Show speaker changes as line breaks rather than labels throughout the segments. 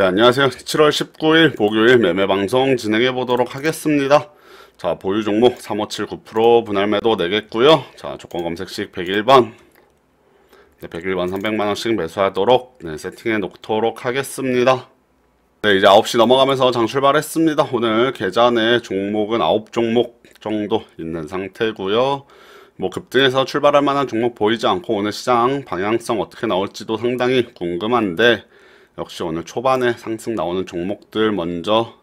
네, 안녕하세요. 7월 19일 목요일 매매 방송 진행해 보도록 하겠습니다. 자, 보유 종목 3579% 분할 매도 내겠고요. 자, 조건 검색식 101번. 네, 101번 300만 원씩 매수하도록 네, 세팅해 놓도록 하겠습니다. 네, 이제 9시 넘어가면서 장 출발했습니다. 오늘 계좌 내 종목은 9종목 정도 있는 상태고요. 뭐 급등해서 출발할 만한 종목 보이지 않고 오늘 시장 방향성 어떻게 나올지도 상당히 궁금한데 역시 오늘 초반에 상승 나오는 종목들 먼저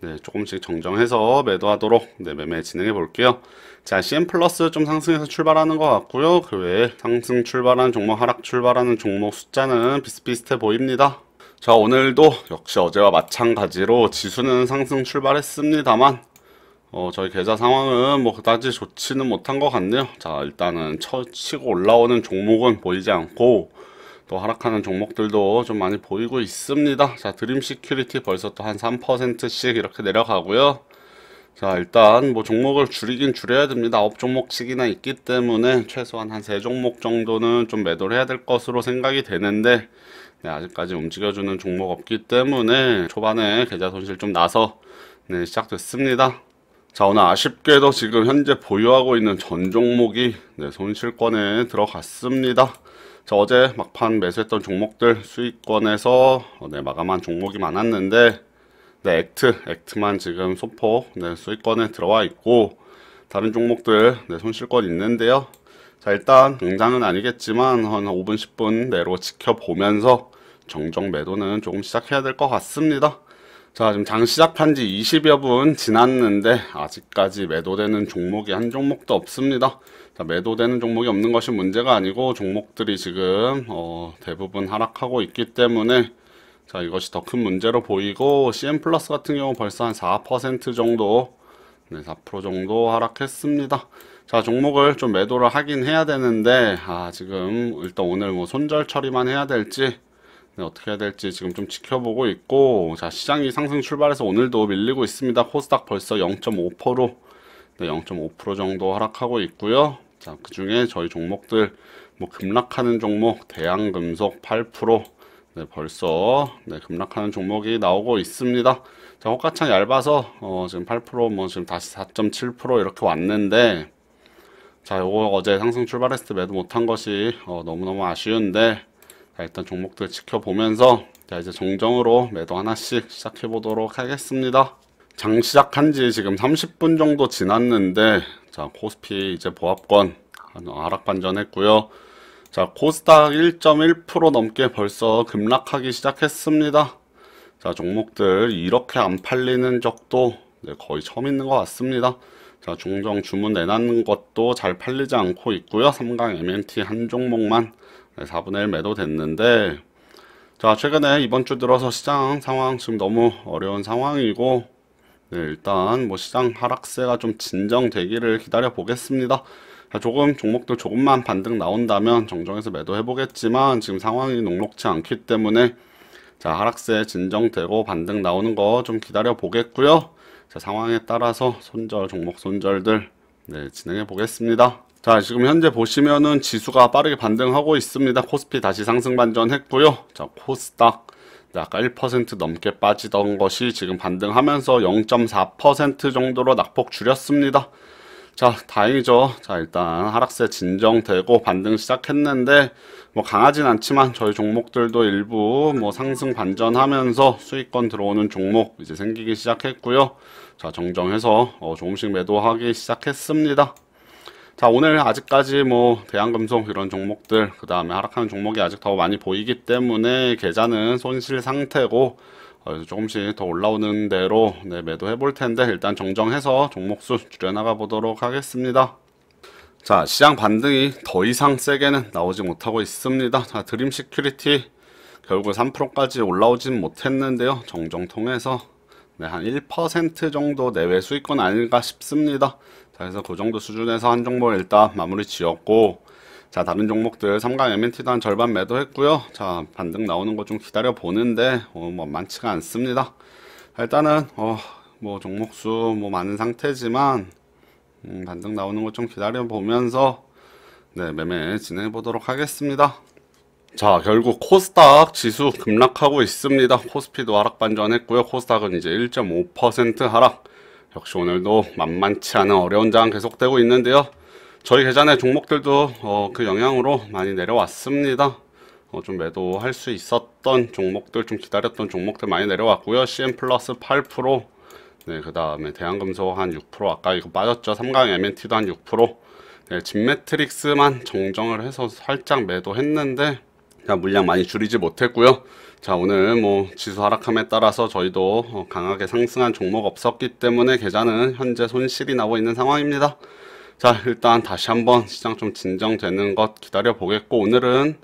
네, 조금씩 정정해서 매도하도록 네, 매매 진행해 볼게요. 자, CM 플러스 좀 상승해서 출발하는 것 같고요. 그 외에 상승 출발한 종목, 하락 출발하는 종목 숫자는 비슷비슷해 보입니다. 자, 오늘도 역시 어제와 마찬가지로 지수는 상승 출발했습니다만 어, 저희 계좌 상황은 뭐 그다지 좋지는 못한 것 같네요. 자, 일단은 쳐 치고 올라오는 종목은 보이지 않고 또 하락하는 종목들도 좀 많이 보이고 있습니다. 자, 드림 시큐리티 벌써 또 한 3%씩 이렇게 내려가고요. 자, 일단 뭐 종목을 줄이긴 줄여야 됩니다. 9종목씩이나 있기 때문에 최소한 한 3종목 정도는 좀 매도를 해야 될 것으로 생각이 되는데 네, 아직까지 움직여주는 종목 없기 때문에 초반에 계좌 손실 좀 나서 네, 시작됐습니다. 자 오늘 아쉽게도 지금 현재 보유하고 있는 전 종목이 네, 손실권에 들어갔습니다. 자 어제 막판 매수했던 종목들 수익권에서 어, 네, 마감한 종목이 많았는데 네, 액트, 액트만 지금 소폭 네, 수익권에 들어와 있고 다른 종목들 네, 손실권 있는데요. 자 일단 당장은 아니겠지만 한 5분 10분 내로 지켜보면서 정정 매도는 조금 시작해야 될 것 같습니다. 자, 지금 장 시작한 지 20여 분 지났는데 아직까지 매도되는 종목이 한 종목도 없습니다. 자, 매도되는 종목이 없는 것이 문제가 아니고 종목들이 지금 어, 대부분 하락하고 있기 때문에 자, 이것이 더 큰 문제로 보이고 CM 플러스 같은 경우 벌써 한 4% 정도 네, 4% 정도 하락했습니다. 자, 종목을 좀 매도를 하긴 해야 되는데 아, 지금 일단 오늘 뭐 손절 처리만 해야 될지 네, 어떻게 해야 될지 지금 좀 지켜보고 있고 자 시장이 상승 출발해서 오늘도 밀리고 있습니다. 코스닥 벌써 0.5% 네, 0.5% 정도 하락하고 있고요. 자 그 중에 저희 종목들 뭐 급락하는 종목 대양금속 8% 네, 벌써 네, 급락하는 종목이 나오고 있습니다. 자 호가창 얇아서 어, 지금 8%뭐 지금 다시 4.7% 이렇게 왔는데 자 요거 어제 상승 출발했을 때 매도 못한 것이 어, 너무너무 아쉬운데 자, 일단 종목들 지켜보면서 자, 이제 정정으로 매도 하나씩 시작해 보도록 하겠습니다. 장 시작한 지 지금 30분 정도 지났는데 자, 코스피 이제 보합권 하락 반전했고요. 자, 코스닥 1.1% 넘게 벌써 급락하기 시작했습니다. 자, 종목들 이렇게 안 팔리는 적도 네, 거의 처음 있는 것 같습니다. 자, 중정 주문 내놨는 것도 잘 팔리지 않고 있고요. 3강 MNT 한 종목만 4분의 1 매도 됐는데 자 최근에 이번 주 들어서 시장 상황 지금 너무 어려운 상황이고 네, 일단 뭐 시장 하락세가 좀 진정되기를 기다려 보겠습니다. 자, 조금 종목들 조금만 반등 나온다면 정정해서 매도해 보겠지만 지금 상황이 녹록치 않기 때문에 자 하락세 진정되고 반등 나오는 거 좀 기다려 보겠고요. 자 상황에 따라서 손절 종목 손절들 네, 진행해 보겠습니다. 자 지금 현재 보시면은 지수가 빠르게 반등하고 있습니다. 코스피 다시 상승 반전했고요. 자 코스닥 아까 1% 넘게 빠지던 것이 지금 반등하면서 0.4% 정도로 낙폭 줄였습니다. 자 다행이죠. 자 일단 하락세 진정되고 반등 시작했는데 뭐 강하진 않지만 저희 종목들도 일부 뭐 상승 반전하면서 수익권 들어오는 종목 이제 생기기 시작했고요. 자 정정해서 어 조금씩 매도하기 시작했습니다 자 오늘 아직까지 뭐 대한금속 이런 종목들 그 다음에 하락하는 종목이 아직 더 많이 보이기 때문에 계좌는 손실 상태고 어, 조금씩 더 올라오는 대로 네, 매도해 볼 텐데 일단 정정해서 종목수 줄여나가 보도록 하겠습니다. 자 시장 반등이 더 이상 세게는 나오지 못하고 있습니다. 자 드림 시큐리티 결국 3%까지 올라오진 못했는데요. 정정 통해서 네, 한 1% 정도 내외 수익권 아닐까 싶습니다. 자, 그래서 그 정도 수준에서 한 종목을 일단 마무리 지었고 자 다른 종목들 3강 MNT도 한 절반 매도했고요 자 반등 나오는 거 좀 기다려 보는데 어, 뭐 많지가 않습니다 일단은 어, 뭐 종목수 뭐 많은 상태지만 음, 반등 나오는 거 좀 기다려 보면서 네 매매 진행해 보도록 하겠습니다 자, 결국 코스닥 지수 급락하고 있습니다. 코스피도 하락 반전했고요. 코스닥은 이제 1.5% 하락. 역시 오늘도 만만치 않은 어려운 장 계속되고 있는데요. 저희 계좌내 종목들도 어, 그 영향으로 많이 내려왔습니다. 어, 좀 매도할 수 있었던 종목들, 좀 기다렸던 종목들 많이 내려왔고요. CM 플러스 8%, 네, 그 다음에 대한금속 한 6%, 아까 이거 빠졌죠. 삼강 MNT도 한 6%, 네, 진매트릭스만 정정을 해서 살짝 매도했는데, 자, 물량 많이 줄이지 못했고요. 자, 오늘 뭐 지수 하락함에 따라서 저희도 어, 강하게 상승한 종목 없었기 때문에 계좌는 현재 손실이 나고 있는 상황입니다. 자, 일단 다시 한번 시장 좀 진정되는 것 기다려 보겠고, 오늘은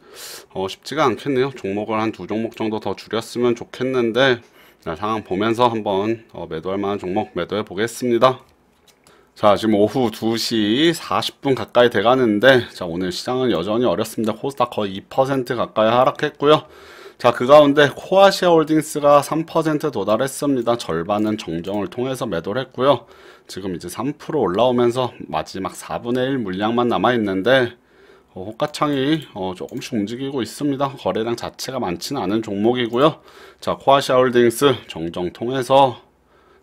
어, 쉽지가 않겠네요. 종목을 한 두 종목 정도 더 줄였으면 좋겠는데, 자, 상황 보면서 한번 어, 매도할 만한 종목 매도해 보겠습니다. 자, 지금 오후 2시 40분 가까이 돼 가는데, 자, 오늘 시장은 여전히 어렵습니다. 코스닥 거의 2% 가까이 하락했고요. 자, 그 가운데 코아시아 홀딩스가 3% 도달했습니다. 절반은 정정을 통해서 매도를 했고요. 지금 이제 3% 올라오면서 마지막 4분의 1 물량만 남아 있는데, 어, 호가창이 어, 조금씩 움직이고 있습니다. 거래량 자체가 많지는 않은 종목이고요. 자, 코아시아 홀딩스 정정 통해서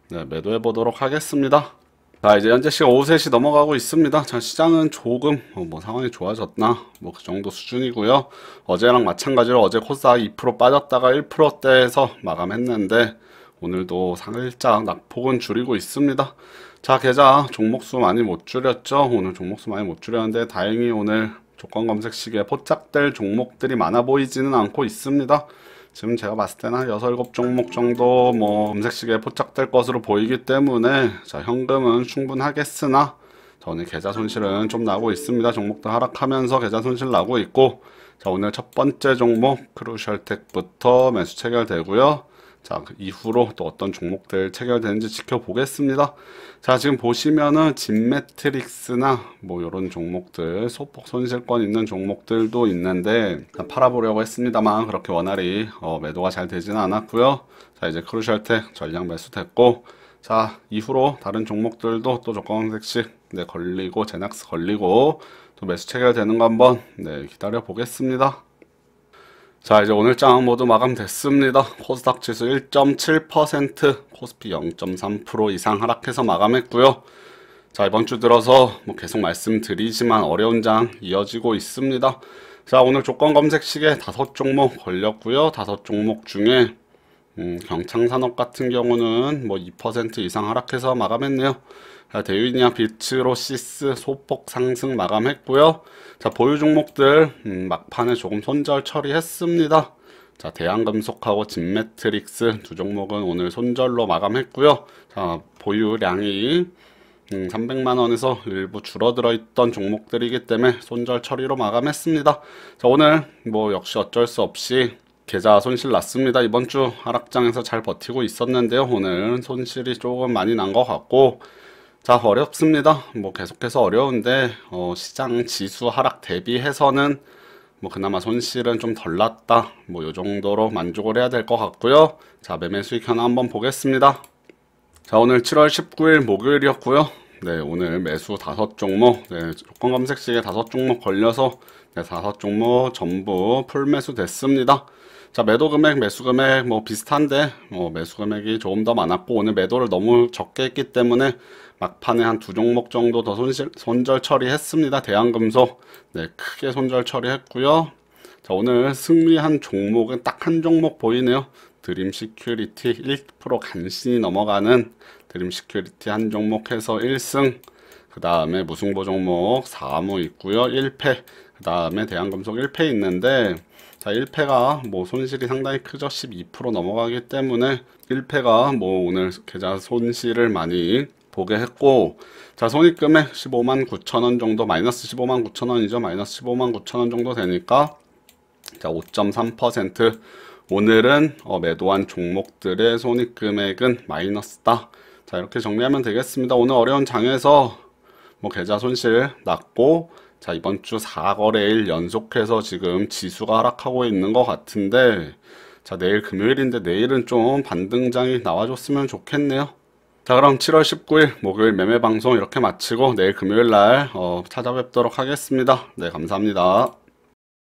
네, 매도해 보도록 하겠습니다. 자 이제 현재 시간 오후 3시 넘어가고 있습니다. 자 시장은 조금 어, 뭐 상황이 좋아졌나 뭐 그 정도 수준이고요. 어제랑 마찬가지로 어제 코스닥 2% 빠졌다가 1%대에서 마감했는데 오늘도 살짝 낙폭은 줄이고 있습니다. 자 계좌 종목수 많이 못 줄였죠. 오늘 종목수 많이 못 줄였는데 다행히 오늘 조건 검색 시기에 포착될 종목들이 많아 보이지는 않고 있습니다. 지금 제가 봤을 때는 한 6, 7 종목 정도 뭐 검색식에 포착될 것으로 보이기 때문에 자 현금은 충분하겠으나 저는 계좌 손실은 좀 나고 있습니다. 종목도 하락하면서 계좌 손실 나고 있고 자 오늘 첫 번째 종목 크루셜텍부터 매수 체결되고요. 자, 그 이후로 또 어떤 종목들 체결되는지 지켜보겠습니다. 자, 지금 보시면은 진매트릭스나 뭐 이런 종목들, 소폭 손실권 있는 종목들도 있는데 팔아보려고 했습니다만 그렇게 원활히 어, 매도가 잘 되지는 않았고요. 자, 이제 크루셜텍 전량 매수됐고 자, 이후로 다른 종목들도 또 조건색씩 네, 걸리고 제낙스 걸리고 또 매수 체결되는 거 한번 네, 기다려 보겠습니다. 자 이제 오늘 장 모두 마감됐습니다. 코스닥 지수 1.7% 코스피 0.3% 이상 하락해서 마감했고요. 자 이번 주 들어서 뭐 계속 말씀드리지만 어려운 장 이어지고 있습니다. 자 오늘 조건 검색 시에 다섯 종목 걸렸고요. 다섯 종목 중에 음, 경창산업 같은 경우는 뭐 2% 이상 하락해서 마감했네요. 대유니아 비츠로시스 소폭 상승 마감했고요. 자 보유 종목들 음, 막판에 조금 손절 처리했습니다. 자 대한금속하고 진매트릭스 두 종목은 오늘 손절로 마감했고요. 자 보유량이 음, 300만 원에서 일부 줄어들어 있던 종목들이기 때문에 손절 처리로 마감했습니다. 자 오늘 뭐 역시 어쩔 수 없이 계좌 손실 났습니다. 이번 주 하락장에서 잘 버티고 있었는데요. 오늘 손실이 조금 많이 난 것 같고 자 어렵습니다. 뭐 계속해서 어려운데 어, 시장 지수 하락 대비해서는 뭐 그나마 손실은 좀 덜 났다. 뭐 요 정도로 만족을 해야 될 것 같고요. 자 매매 수익 하나 한번 보겠습니다. 자 오늘 7월 19일 목요일이었고요. 네 오늘 매수 다섯 종목 네, 조건 검색 시에 다섯 종목 걸려서 네, 다섯 종목 전부 풀 매수 됐습니다. 자 매도 금액 매수 금액 뭐 비슷한데 뭐 매수 금액이 조금 더 많았고 오늘 매도를 너무 적게 했기 때문에 막판에 한 두 종목 정도 더 손실, 손절 처리했습니다. 대한금속 네 크게 손절 처리했고요. 자 오늘 승리한 종목은 딱 한 종목 보이네요. 드림 시큐리티 1% 간신히 넘어가는 드림 시큐리티 한 종목 해서 1승 그 다음에 무승부 종목 4무 있고요 1패 그 다음에 대한금속 1패 있는데 자 1패가 뭐 손실이 상당히 크죠. 12% 넘어가기 때문에 1패가 뭐 오늘 계좌 손실을 많이 보게 했고 자 손익금액 15만 9천 원 정도 마이너스 15만 9천 원이죠. 마이너스 15만 9천 원 정도 되니까 자 5.3% 오늘은 어, 매도한 종목들의 손익금액은 마이너스다. 자 이렇게 정리하면 되겠습니다. 오늘 어려운 장에서 뭐 계좌 손실 났고 자 이번 주 4거래일 연속해서 지금 지수가 하락하고 있는 것 같은데 자 내일 금요일인데 내일은 좀 반등장이 나와줬으면 좋겠네요. 자 그럼 7월 19일 목요일 매매 방송 이렇게 마치고 내일 금요일 날 어, 찾아뵙도록 하겠습니다. 네 감사합니다